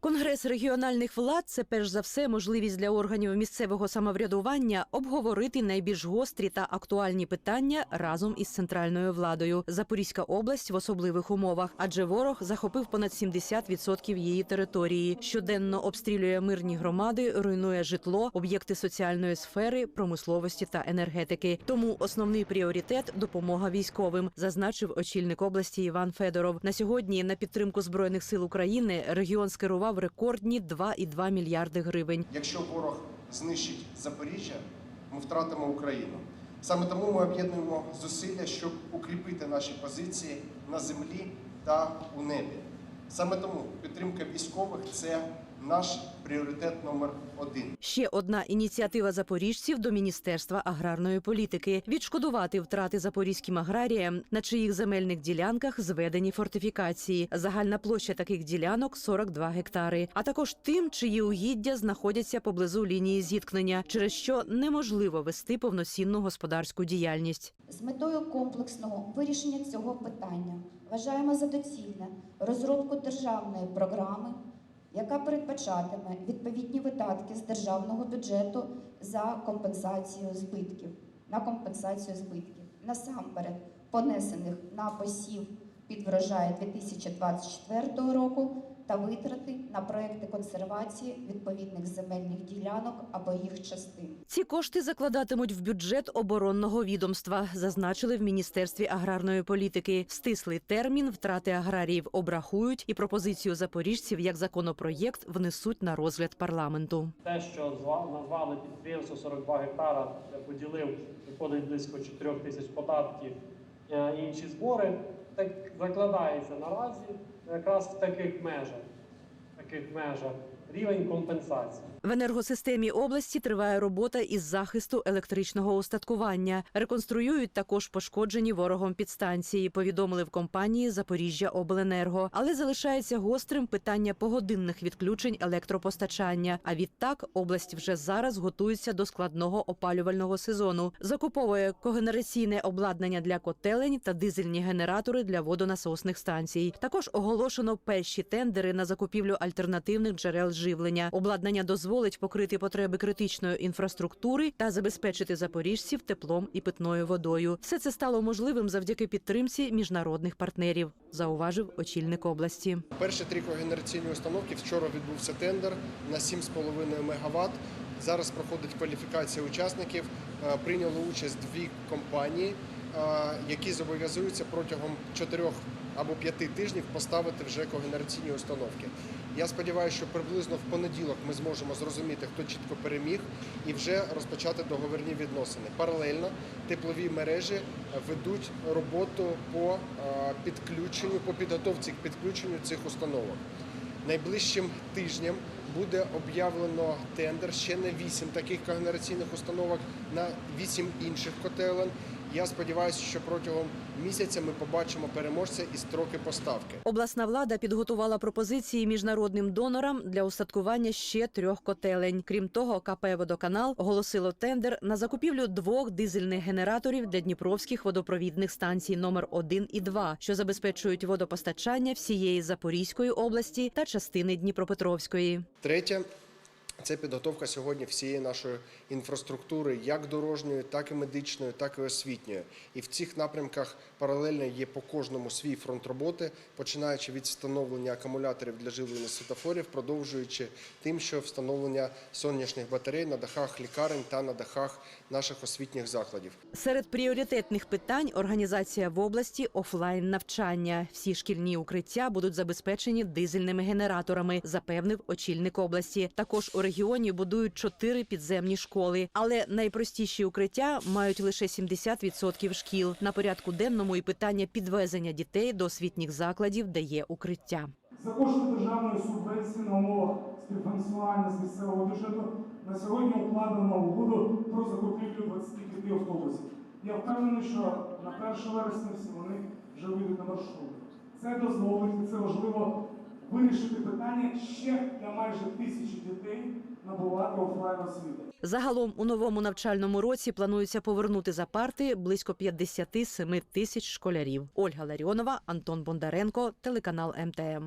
Конгрес регіональних влад це перш за все можливість для органів місцевого самоврядування обговорити найбільш гострі та актуальні питання разом із центральною владою. Запорізька область в особливих умовах, адже ворог захопив понад 70% її території. Щоденно обстрілює мирні громади, руйнує житло, об'єкти соціальної сфери, промисловості та енергетики. Тому основний пріоритет допомога військовим, зазначив очільник області Іван Федоров. На сьогодні на підтримку збройних сил України регіон скерував рекордні 2,2 мільярди гривень. Якщо ворог знищить Запоріжжя, ми втратимо Україну. Саме тому ми об'єднуємо зусилля, щоб укріпити наші позиції на землі та у небі. Саме тому підтримка військових це наш пріоритет номер один. Ще одна ініціатива запоріжців до міністерства аграрної політики відшкодувати втрати запорізьким аграріям, на чиїх земельних ділянках зведені фортифікації. Загальна площа таких ділянок 42 гектари. А також тим, чиї угіддя знаходяться поблизу лінії зіткнення, через що неможливо вести повноцінну господарську діяльність. З метою комплексного вирішення цього питання вважаємо за доцільне розробку державної програми, яка передбачатиме відповідні видатки з державного бюджету за компенсацію збитків на компенсацію збитків. Насамперед понесених на посів під врожай 2024 року та витрати на проекти консервації відповідних земельних ділянок або їх частин. Ці кошти закладатимуть в бюджет оборонного відомства, зазначили в міністерстві аграрної політики. Стислий термін втрати аграріїв обрахують і пропозицію запоріжців як законопроєкт внесуть на розгляд парламенту. Те, що зва- назвали підприємство 42 гектара, поділив, виходить близько 4 тисяч податків е, і інші збори, так закладається наразі якраз в таких межах, таких межах рівень компенсації. В енергосистемі області триває робота із захисту електричного устаткування. Реконструюють також пошкоджені ворогом підстанції. Повідомили в компанії Запоріжжя Обленерго. Але залишається гострим питання погодинних відключень електропостачання. А відтак область вже зараз готується до складного опалювального сезону. Закуповує когенераційне обладнання для котелень та дизельні генератори для водонасосних станцій. Також оголошено перші тендери на закупівлю альтернативних джерел живлення. Обладнання дозволить покрити потреби критичної інфраструктури та забезпечити запоріжців теплом і питною водою. Все це стало можливим завдяки підтримці міжнародних партнерів, зауважив очільник області. Перші три когенераційні установки вчора відбувся тендер на 7,5 МВт. Зараз проходить кваліфікація учасників. Е, Прийняли участь дві компанії, е, які зобов'язуються протягом 4 або 5 тижнів поставити вже когенераційні установки. Я сподіваюся, що приблизно в понеділок ми зможемо зрозуміти, хто чітко переміг, і вже розпочати договірні відносини. Паралельно теплові мережі е, ведуть роботу по е, підключенню, по підготовці к підключенню цих установок. Найближчим тижнем буде об'явлено тендер ще на 8 таких когенераційних установок на 8 інших котелень. Я сподіваюся, що протягом місяця ми побачимо переможця і строки поставки. Обласна влада підготувала пропозиції міжнародним донорам для устаткування ще трьох котелень. Крім того, КП «Водоканал» оголосило тендер на закупівлю двох дизельних генераторів для дніпровських водопровідних станцій номер 1 і 2, що забезпечують водопостачання всієї Запорізької області та частини Дніпропетровської. Третє це підготовка сьогодні всієї нашої інфраструктури, як дорожньої, так і медичної, так і освітньої. І в цих напрямках паралельно є по кожному свій фронт роботи, починаючи від встановлення акумуляторів для живлення світофорів, продовжуючи тим, що встановлення сонячних батарей на дахах лікарень та на дахах наших освітніх закладів. Серед пріоритетних питань організація в області офлайн навчання. Всі шкільні укриття будуть забезпечені дизельними генераторами, запевнив очільник області. Також у регіоні будують чотири підземні школи, але найпростіші укриття мають лише 70% шкіл. На порядку денному і питання підвезення дітей до освітніх закладів, де є укриття. За кошти державної субвенції на умовах співфінансування з місцевого бюджету на сьогодні укладено угоду про закупівлю 25 автобусів. Я впевнений, що на 1 вересня всі вони вже вийдуть на маршрут. Це дозволить, це важливо, вирішити питання ще для майже тисячі дітей набувати офлайн освіти. Загалом у новому навчальному році планується повернути за парти близько 57 тисяч школярів. Ольга Ларіонова, Антон Бондаренко, телеканал МТМ.